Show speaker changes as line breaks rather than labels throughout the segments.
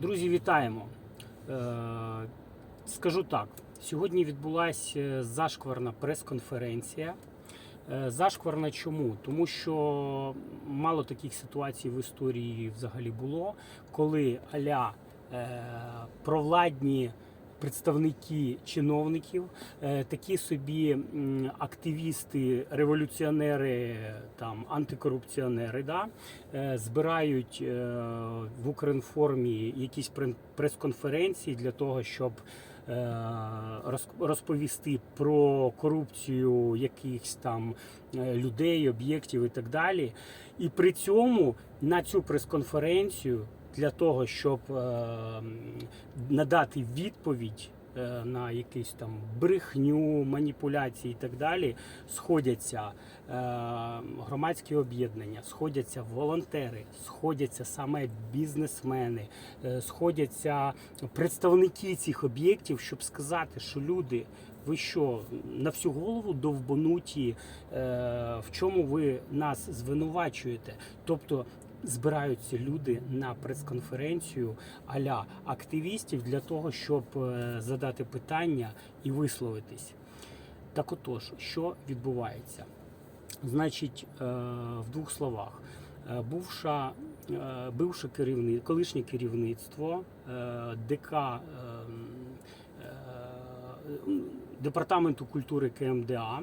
Друзі, вітаємо! Е, Скажу так: сьогодні відбулася зашкварна прес-конференція. Е, Зашкварна чому? Тому що мало таких ситуацій в історії взагалі було, коли аля е, провладні представники чиновників, е, такі собі активісти, революціонери, там антикорупціонери, да, е, збирають е, в Укрінформі якісь прес-конференції для того, щоб розповісти про корупцію якихось там людей, об'єктів і так далі. І при цьому на цю прес-конференцію для того, щоб е, надати відповідь е, на якісь там брехню, маніпуляції і так далі, сходяться е, громадські об'єднання, сходяться волонтери, сходяться саме бізнесмени, е, сходяться представники цих об'єктів, щоб сказати, що люди. Ви що на всю голову довбануті, е, в чому ви нас звинувачуєте? Тобто збираються люди на прес-конференцію аля активістів для того, щоб е, задати питання і висловитись. Так отож, що відбувається? Значить, е, в двох словах. Е, Бувша, бивше керівництво, колишнє керівництво ДК департаменту культури КМДА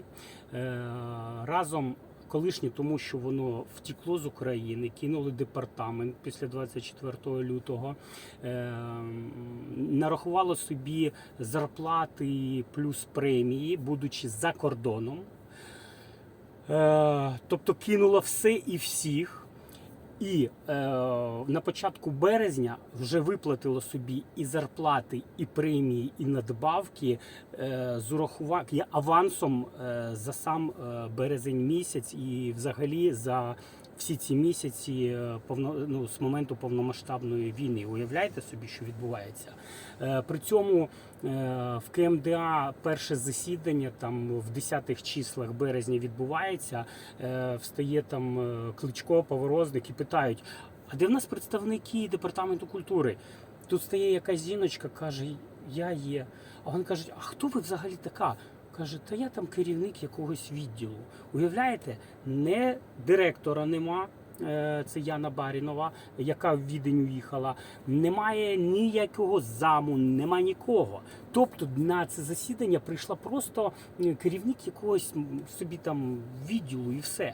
разом колишнє, тому що воно втекло з України, кинули департамент після 24 лютого, е, нарахувало собі зарплати плюс премії, будучи за кордоном. Е, тобто кинуло все і всіх. І е, на початку березня вже виплатило собі і зарплати, і премії, і надбавки е, з урахуванням авансом е, за сам е, березень місяць і взагалі за всі ці місяці е, повно, ну, з моменту повномасштабної війни. Уявляєте собі, що відбувається? Е, при цьому е, в КМДА перше засідання там в 10-х числах березня відбувається. Встає там Кличко, Поворозник і питають: а де в нас представники департаменту культури? Тут стає якась жіночка, каже: Я є. А вони кажуть, а хто ви взагалі така? Каже, та я там керівник якогось відділу. Уявляєте, не директора нема. е, Це Яна Барінова, яка в Відень уїхала. Немає ніякого заму, нема нікого. Тобто на це засідання прийшла просто керівник якогось собі там відділу і все.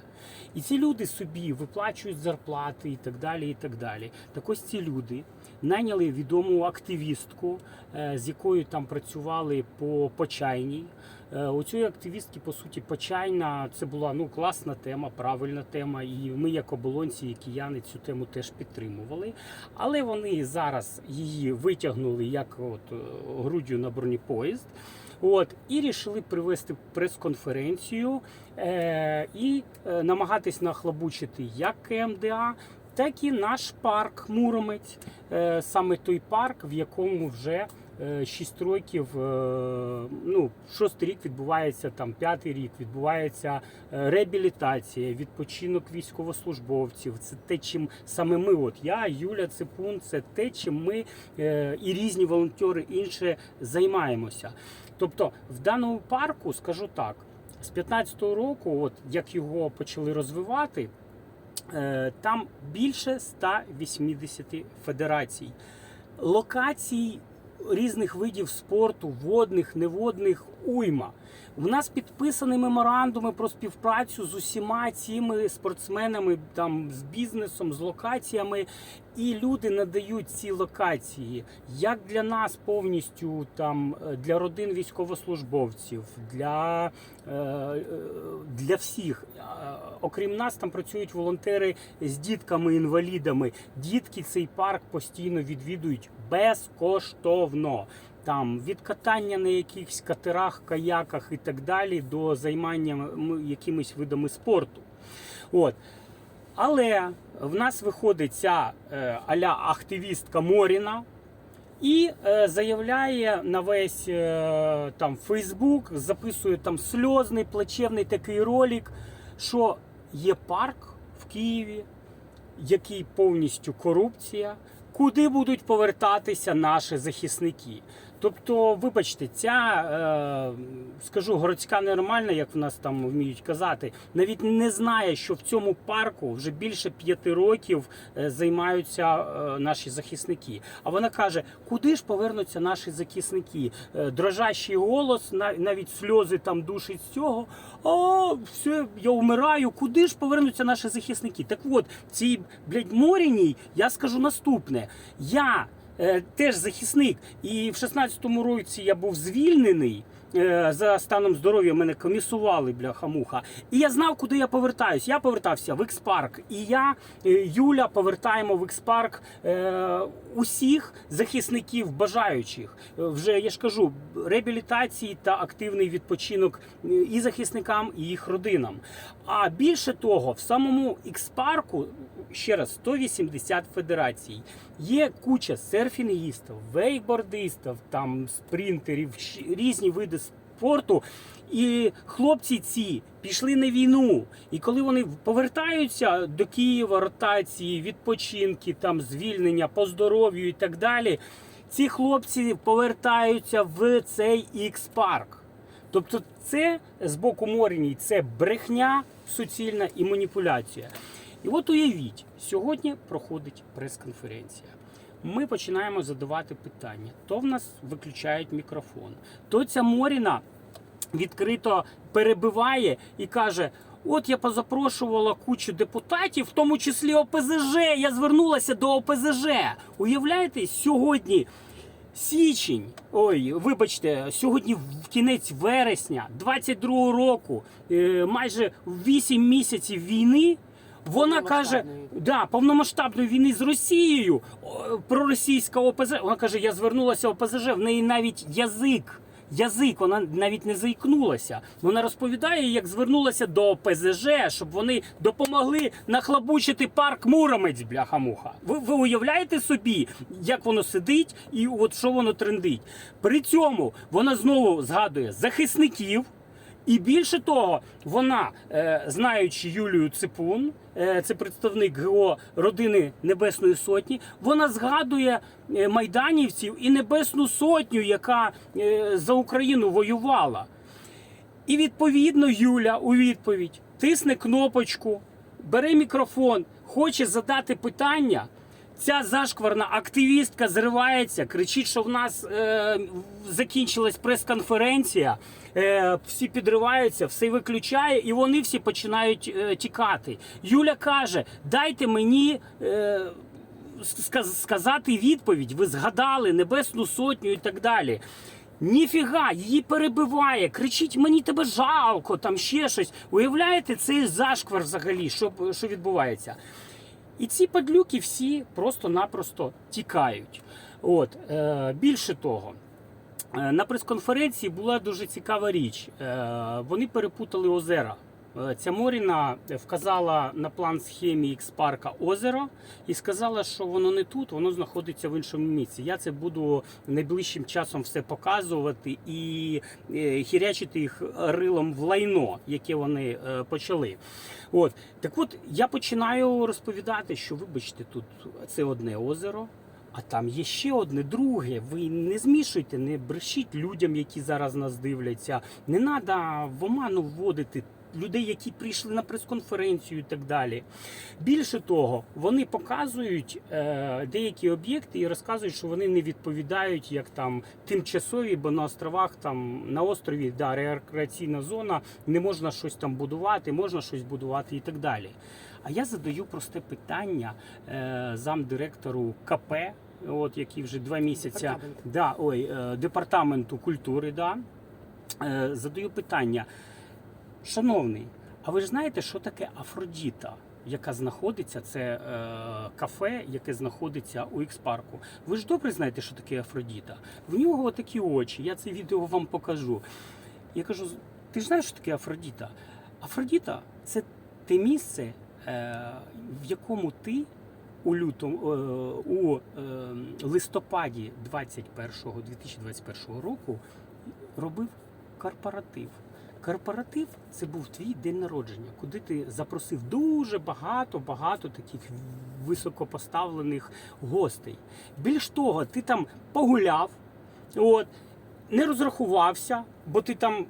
І ці люди собі виплачують зарплати і так далі. І так далі. Так ось ці люди найняли відому активістку, е, з якою там працювали по почайній. Е, У цієї активістки, по суті, почайна це була ну класна тема, правильна тема. І ми, як оболонці і кияни, цю тему теж підтримували. Але вони зараз її витягнули як от е, груддю на бронепоїзд. От і рішили привести прес-конференцію е, і е, намагатись нахлобучити як КМДА, так і наш парк Муромець, е, саме той парк, в якому вже 6 років, е, ну шостий рік відбувається там, п'ятий рік відбувається е, реабілітація, відпочинок військовослужбовців. Це те, чим саме ми, от я, Юля Ципун, це те, чим ми е, і різні волонтери інше займаємося. Тобто, в даному парку скажу так: з 15-го року, от як його почали розвивати. Е, Там більше 180 федерацій. Локацій різних видів спорту, водних, неводних, уйма. У нас підписані меморандуми про співпрацю з усіма цими спортсменами, там з бізнесом, з локаціями, і люди надають ці локації як для нас повністю, там е, для родин військовослужбовців, для, е, е, для всіх. Окрім нас, там працюють волонтери з дітками-інвалідами. Дітки цей парк постійно відвідують безкоштовно. Там від катання на якихось катерах, каяках і так далі до займання якимись видами спорту. От. Але в нас виходить ця е, аля активістка Моріна і е, заявляє на весь е, там Фейсбук, записує там сльозний, плачевний такий ролик, що є парк в Києві, який повністю корупція, куди будуть повертатися наші захисники. Тобто, вибачте, ця, е, скажу, городська нормальна, як в нас там вміють казати, навіть не знає, що в цьому парку вже більше п'яти років е, займаються е, наші захисники. А вона каже, куди ж повернуться наші захисники? Е, дрожащий голос, на- навіть сльози там душить з цього. А, все, я вмираю. Куди ж повернуться наші захисники? Так от, цій, блядь, Моріній я скажу наступне. Я теж захисник, і в 16-му році я був звільнений. Е, За станом здоров'я мене комісували бляха-муха. І я знав, куди я повертаюсь. Я повертався в X-Park. І я, е, Юля, повертаємо в X-Park е, усіх захисників бажаючих. Е, Вже я ж кажу, реабілітації та активний відпочинок і захисникам, і їх родинам. А більше того, в самому X-Парку, ще раз, 180 федерацій. Є куча серфінгістів, вейкбордистів, там спринтерів, різні види спорту. І хлопці ці пішли на війну. І коли вони повертаються до Києва, ротації, відпочинки, там звільнення по здоров'ю і так далі, ці хлопці повертаються в цей X-парк. Тобто, це з боку Моріній це брехня суцільна і маніпуляція. І от уявіть, сьогодні проходить прес-конференція. Ми починаємо задавати питання. То в нас виключають мікрофон, то ця Моріна відкрито перебиває і каже: От я позапрошувала кучу депутатів, в тому числі ОПЗЖ. Я звернулася до ОПЗЖ. Уявляєте, сьогодні січень, ой, вибачте, сьогодні в кінець вересня 22-го року, е, майже 8 місяців війни. Вона каже, да, повномасштабної війни з Росією, проросійська ОПЗЖ. Вона каже, я звернулася ОПЗЖ, в неї навіть язик. Язик, вона навіть не заікнулася. Вона розповідає, як звернулася до ПЗЖ, щоб вони допомогли нахлабучити парк Муромець, бляха-муха. Ви, ви уявляєте собі, як воно сидить і от що воно трендить. При цьому вона знову згадує захисників. І більше того, вона, е, знаючи Юлію Ципун, е, це представник ГО родини Небесної Сотні, вона згадує е, майданівців і Небесну Сотню, яка за Україну воювала. І відповідно Юля у відповідь тисне кнопочку, бере мікрофон, хоче задати питання. Ця зашкварна активістка зривається, кричить, що в нас е, закінчилась прес-конференція. Е, всі підриваються, все виключає, і вони всі починають е, тікати. Юля каже: дайте мені. Е, сказати відповідь, ви згадали Небесну Сотню і так далі. Ніфіга, її перебиває, кричить, мені тебе жалко, там ще щось. Уявляєте, цей зашквар взагалі, що, що відбувається? І ці падлюки всі просто-напросто тікають. От, е, більше того, е, на прес-конференції була дуже цікава річ. Е, вони перепутали озера. Е, Ця Моріна вказала на план схемі X-парка озеро і сказала, що воно не тут, воно знаходиться в іншому місці. Я це буду найближчим часом все показувати і е, хірячити їх рилом в лайно, яке вони е, почали. От так, от я починаю розповідати, що вибачте, тут це одне озеро. А там є ще одне друге. Ви не змішуйте, не брешіть людям, які зараз нас дивляться. Не треба в оману вводити людей, які прийшли на прес-конференцію і так далі. Більше того, вони показують е, деякі об'єкти і розказують, що вони не відповідають як там тимчасові, бо на островах там на острові да, рекреаційна зона, не можна щось там будувати, можна щось будувати і так далі. А я задаю просте питання е, замдиректору КП, от який вже два місяці да, ой, е, департаменту культури. Да, е, задаю питання. Шановний, а ви ж знаєте, що таке Афродіта, яка знаходиться, це е, кафе, яке знаходиться у Ікс-парку. Ви ж добре знаєте, що таке Афродіта? В нього такі очі, я це відео вам покажу. Я кажу: ти ж знаєш, що таке Афродіта? Афродіта це те місце, е, в якому ти у лютому е, у е, листопаді 21-го 2021 року робив корпоратив. Корпоратив це був твій день народження, куди ти запросив дуже багато багато таких високопоставлених гостей. Більш того, ти там погуляв, от, не розрахувався, бо ти там.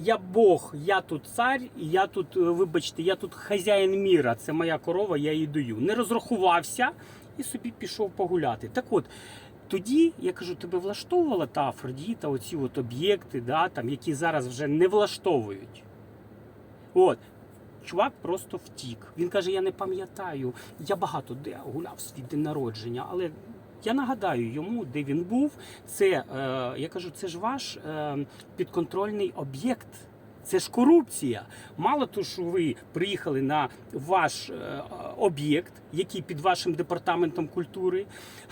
Я Бог, я тут цар, і я тут, е, вибачте, я тут хазяїн міра, це моя корова, я її даю. Не розрахувався і собі пішов погуляти. Так от, тоді, я кажу, тебе влаштовувала та Афродіта, оці от об'єкти, да, там, які зараз вже не влаштовують. От. Чувак просто втік. Він каже: я не пам'ятаю, я багато де гуляв свій день народження, але я нагадаю йому, де він був. Це е, я кажу, це ж ваш е, підконтрольний об'єкт. Це ж корупція. Мало того, що ви приїхали на ваш е, об'єкт, який під вашим департаментом культури.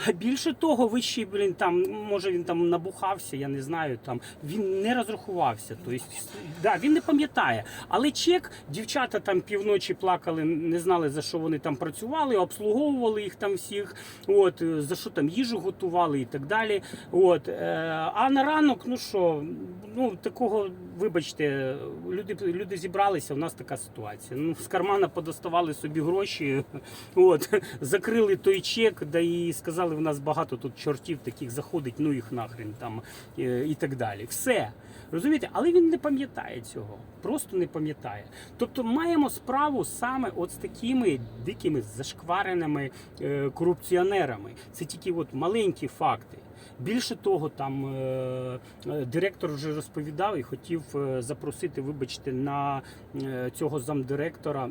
А більше того, ви ще, блін, там, може він там набухався, я не знаю. Там він не розрахувався. Тобто, да, він не пам'ятає. Але чек, дівчата там півночі плакали, не знали за що вони там працювали, обслуговували їх там всіх. От е, за що там їжу готували і так далі. От е, а на ранок, ну що, ну такого, вибачте, люди, люди зібралися. У нас така ситуація. Ну з кармана подоставали собі гроші. От закрили той чек, да і сказали, в нас багато тут чортів таких заходить, ну їх нахрен там е, і так далі. Все. Розумієте, але він не пам'ятає цього, просто не пам'ятає. Тобто маємо справу саме от з такими дикими зашквареними е, корупціонерами. Це тільки от маленькі факти. Більше того, там е, е, директор вже розповідав і хотів е, запросити, вибачте, на цього замдиректора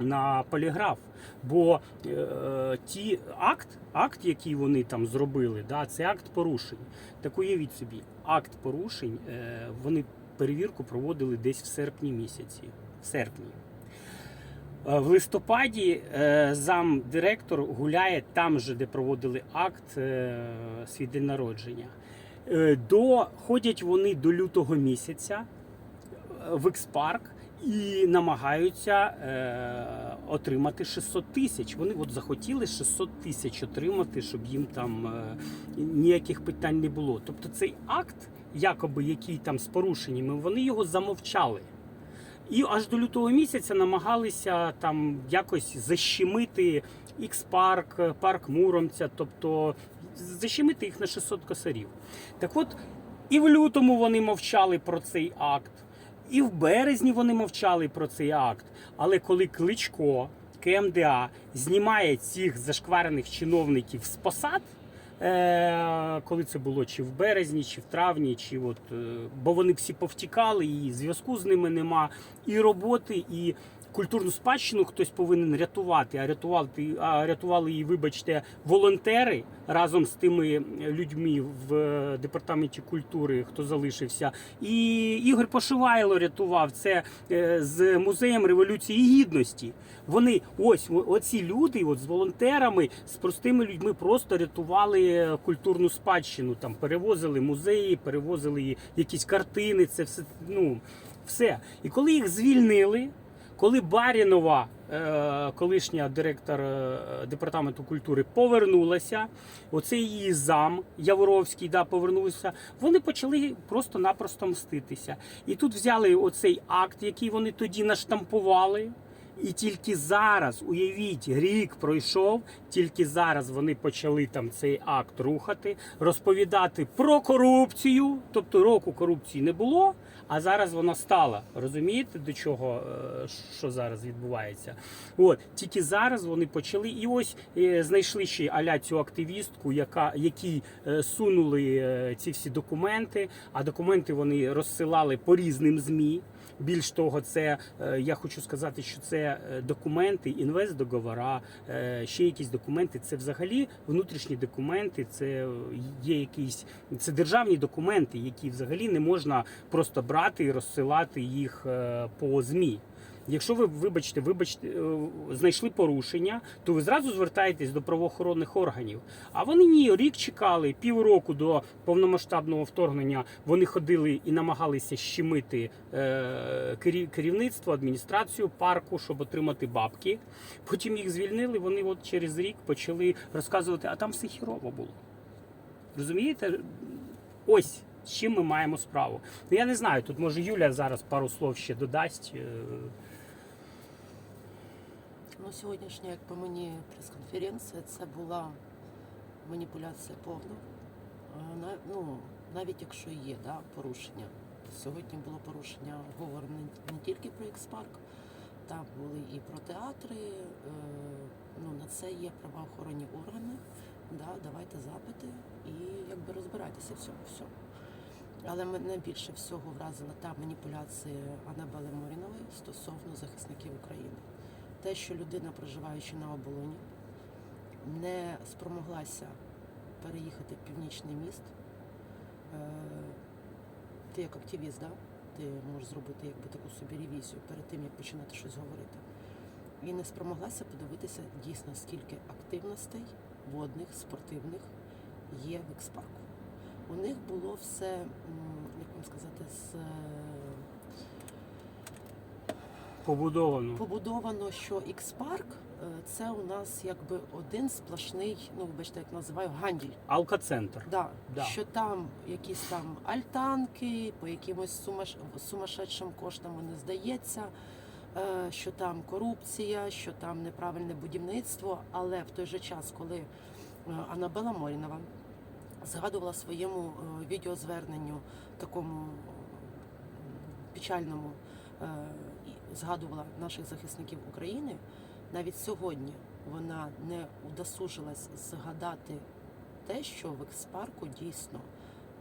на поліграф. Бо е, ті акт, акт, який вони там зробили, да, це акт порушень. Так уявіть собі, акт порушень е, вони перевірку проводили десь в серпні місяці. В серпні. Е, В листопаді е, замдиректор гуляє там же, де проводили акт е, свій день народження. Е, Доходять вони до лютого місяця в експарк і намагаються отримати 600 тисяч. Вони от захотіли 600 тисяч отримати, щоб їм там ніяких питань не було. Тобто цей акт, якоби який там з порушеннями, вони його замовчали. І аж до лютого місяця намагалися там якось защемити Ікс-парк, парк Муромця, тобто защемити їх на 600 косарів. Так от, і в лютому вони мовчали про цей акт, і в березні вони мовчали про цей акт. Але коли Кличко, КМДА знімає цих зашкварених чиновників з посад. Е, коли це було чи в березні, чи в травні, чи от, е, бо вони всі повтікали, і зв'язку з ними нема, і роботи, і культурну спадщину хтось повинен рятувати, а рятувати, а рятували її, вибачте, волонтери разом з тими людьми в е, департаменті культури, хто залишився. І Ігор Пошивайло рятував це е, з музеєм революції гідності. Вони ось оці люди, от з волонтерами, з простими людьми просто рятували культурну спадщину. Там перевозили музеї, перевозили якісь картини. Це все ну все. І коли їх звільнили. Коли Барінова, е, колишня директор е, департаменту культури, повернулася, оцей її зам Яворовський да, повернувся, вони почали просто-напросто мститися. І тут взяли оцей акт, який вони тоді наштампували. І тільки зараз, уявіть, рік пройшов, тільки зараз вони почали там цей акт рухати, розповідати про корупцію. Тобто року корупції не було, а зараз вона стала. Розумієте, до чого е, що зараз відбувається? От тільки зараз вони почали, і ось е, знайшли ще аля цю активістку, яка якій е, сунули ці всі документи. А документи вони розсилали по різним змі. Більш того, це е, я хочу сказати, що це е, документи, інвестдоговора, е, ще якісь документи. Це взагалі внутрішні документи. Це є якісь це державні документи, які взагалі не можна просто брати і розсилати їх по змі. Якщо ви вибачте, вибачте, е, знайшли порушення, то ви зразу звертаєтесь до правоохоронних органів. А вони ні, рік чекали, півроку до повномасштабного вторгнення вони ходили і намагалися щемити е, керів- керівництво, адміністрацію парку, щоб отримати бабки. Потім їх звільнили. Вони от через рік почали розказувати, а там все хірово було. Розумієте? Ось з чим ми маємо справу. Ну, я не знаю, тут може Юля зараз пару слов ще додасть.
Ну, сьогоднішня, як по мені, прес-конференція це була маніпуляція повна. Ну, навіть якщо є да, порушення. Сьогодні було порушення говору не, тільки про X-Park, там були і про театри. Ну, на це є правоохоронні органи. Да, давайте запити і якби розбирайтеся в цьому всьому. Але мене більше всього вразила та маніпуляція Анабели Морінової стосовно захисників України. Те, що людина, проживаючи на оболоні, не спромоглася переїхати в північний міст. Е, Ти як активіст, да? ти можеш зробити якби таку собі ревізію перед тим, як починати щось говорити. І не спромоглася подивитися дійсно, скільки активностей водних, спортивних є в експарку. У них було все, як вам сказати, з е,
Побудовано.
побудовано, що X-Park е, це у нас якби один сплошний, ну вибачте, як називаю, ганділь.
Алкоцентр.
Да,
Да.
Що там якісь там альтанки, по якимось сумаш... сумасшедшим коштам вони здається, е, що там корупція, що там неправильне будівництво. Але в той же час, коли е, Анабела Морінова згадувала своєму відеозверненню такому печальному, згадувала наших захисників України, навіть сьогодні вона не удосужилась згадати те, що в експарку дійсно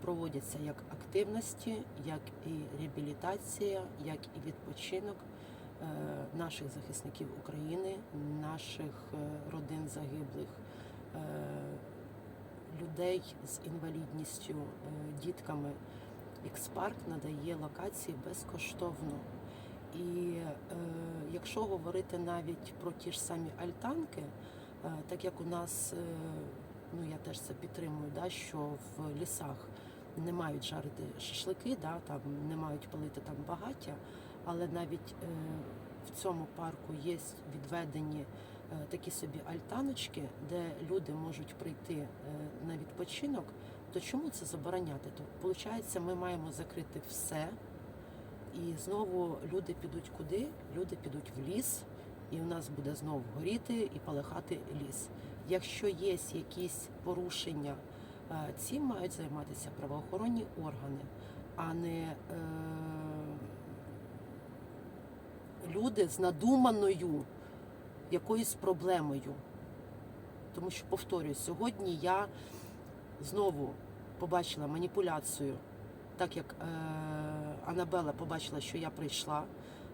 проводяться як активності, як і реабілітація, як і відпочинок е, наших захисників України, наших е, родин загиблих, е, людей з інвалідністю, дітками. Експарк надає локації безкоштовно. І е, якщо говорити навіть про ті ж самі альтанки, е, так як у нас, е, ну я теж це підтримую, да, що в лісах не мають жарити шашлики, да, там не мають палити там багаття, але навіть е, в цьому парку є відведені е, такі собі альтаночки, де люди можуть прийти е, на відпочинок, то чому це забороняти? То виходить, ми маємо закрити все. І знову люди підуть куди? Люди підуть в ліс, і у нас буде знову горіти і палахати ліс. Якщо є якісь порушення, е, цим мають займатися правоохоронні органи, а не е, люди з надуманою якоюсь проблемою. Тому що, повторюю, сьогодні я знову побачила маніпуляцію так як е, Анабела побачила, що я прийшла,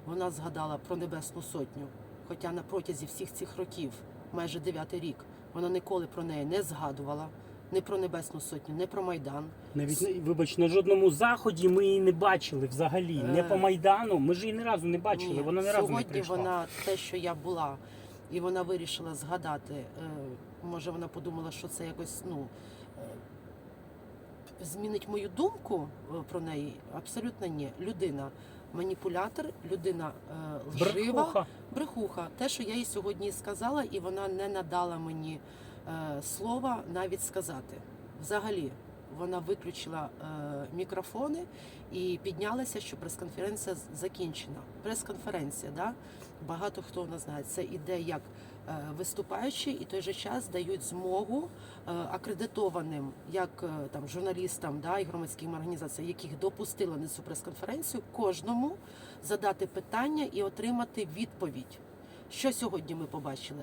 вона згадала про Небесну Сотню. Хоча на протязі всіх цих років, майже дев'ятий рік, вона ніколи про неї не згадувала, не про Небесну Сотню, не про Майдан.
Навіть вибач, на жодному заході ми її не бачили взагалі. Не
Е,
по майдану. Ми ж її ні разу не бачили.
Ні,
Вона ні разу не
сьогодні вона те, що я була, і вона вирішила згадати. Е, може, вона подумала, що це якось ну. Змінить мою думку е, про неї? Абсолютно ні. Людина маніпулятор, людина е, лжива,
Брехуха.
брехуха. Те, що я їй сьогодні сказала, і вона не надала мені е, слова навіть сказати. Взагалі, вона виключила мікрофони і піднялася, що прес-конференція закінчена. Прес-конференція, да? багато хто нас знає, це іде як е, виступаючі, і той же час дають змогу е, акредитованим, як е, там журналістам, да, і громадським організаціям, яких допустили на цю прес-конференцію, кожному задати питання і отримати відповідь. Що сьогодні ми побачили?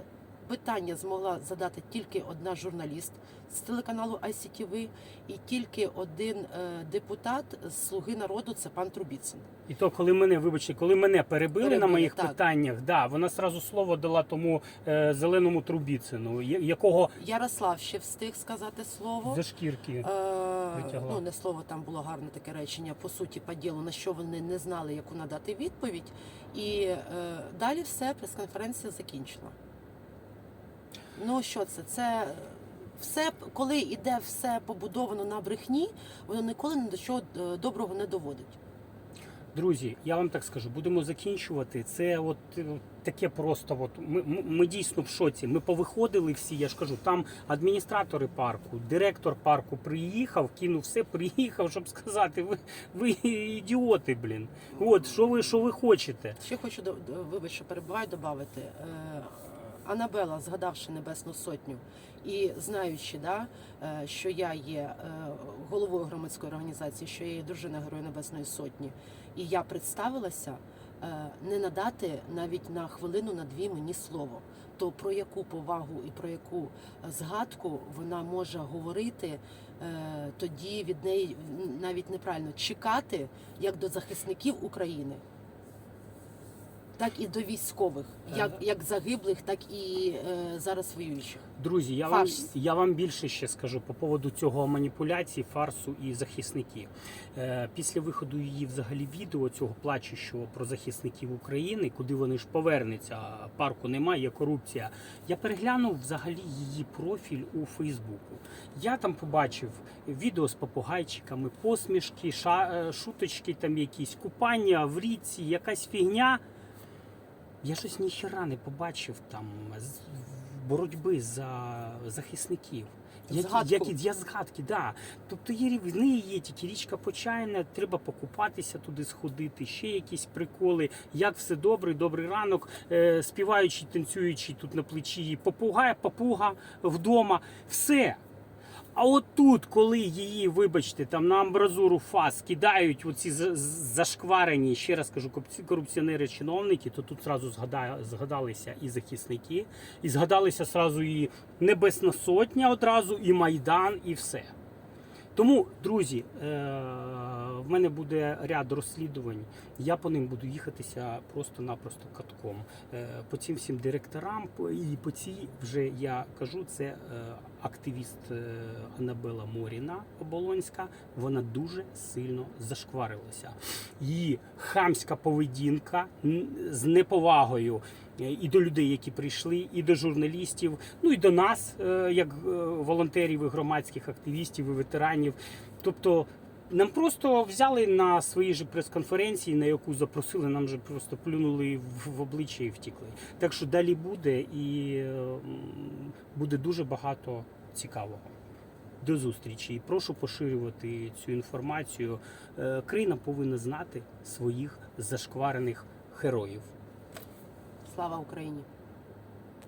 Питання змогла задати тільки одна журналіст з телеканалу ICTV і тільки один е, депутат з Слуги народу це пан Трубіцин.
І то, коли мене, вибачте, коли мене перебили, на моїх
так.
питаннях, да, вона сразу слово дала тому е, зеленому трубіцину, якого
Ярослав ще встиг сказати слово.
за шкірки.
Е,
витягла.
ну, не слово, там було гарне таке речення, по суті, по ділу, на що вони не знали, яку надати відповідь. І е, далі все, прес-конференція закінчена. Ну, що це? Це все, коли іде все побудовано на брехні, воно ніколи ні до чого е, доброго не доводить.
Друзі, я вам так скажу, будемо закінчувати. Це от е, таке просто. От ми, ми, дійсно в шоці. Ми повиходили всі. Я ж кажу, там адміністратори парку, директор парку приїхав, кинув все, приїхав, щоб сказати, ви, ви ідіоти, блін. От що ви що ви хочете?
Ще хочу вибач, що перебуваю, додати. Анабела, згадавши Небесну Сотню. І знаючи, да, е, що я є е, головою громадської організації, що я є дружина Героя Небесної Сотні, і я представилася, е, не надати навіть на хвилину, на дві мені слово. То про яку повагу і про яку згадку вона може говорити, тоді від неї навіть неправильно чекати як до захисників України, так і до військових, як, як загиблих, так і е, зараз воюючих.
Друзі, я вам, я вам більше ще скажу по поводу цього маніпуляції, фарсу і захисників. Е, після виходу її взагалі відео цього плачущого про захисників України, куди вони ж повернуться, парку немає, є корупція. Я переглянув взагалі її профіль у Фейсбуку. Я там побачив відео з попугайчиками, посмішки, ша, е, шуточки, там якісь купання в річці, якась фігня. Я щось ніхіра не побачив там боротьби за захисників. Які,
Згадку.
які я згадки, да. Тобто є рів- в неї є тільки річка Почайна, треба покупатися туди, сходити, ще якісь приколи. Як все добре, добрий ранок, е, співаючи, танцюючи тут на плечі, попугай, папуга вдома, все. А отут, коли її, вибачте, там на амбразуру фас кидають оці за- зашкварені, ще раз кажу, корупці- корупціонери-чиновники, то тут зразу згадалися і захисники, і згадалися зразу і Небесна Сотня одразу, і Майдан, і все. Тому, друзі, е, в мене буде ряд розслідувань. Я по ним буду їхатися просто-напросто катком. Е, По цим всім директорам і по цій вже я кажу, це е, активіст Анабела Моріна Оболонська. Вона дуже сильно зашкварилася. Її хамська поведінка з неповагою і до людей, які прийшли, і до журналістів, ну і до нас, е, як е, волонтерів, і громадських активістів і ветеранів. Тобто нам просто взяли на своїй же прес-конференції, на яку запросили, нам же просто плюнули в- обличчя і втікли. Так що далі буде і е, буде дуже багато цікавого. До зустрічі і прошу поширювати цю інформацію. Е, Країна повинна знати своїх зашкварених героїв.
Слава Україні!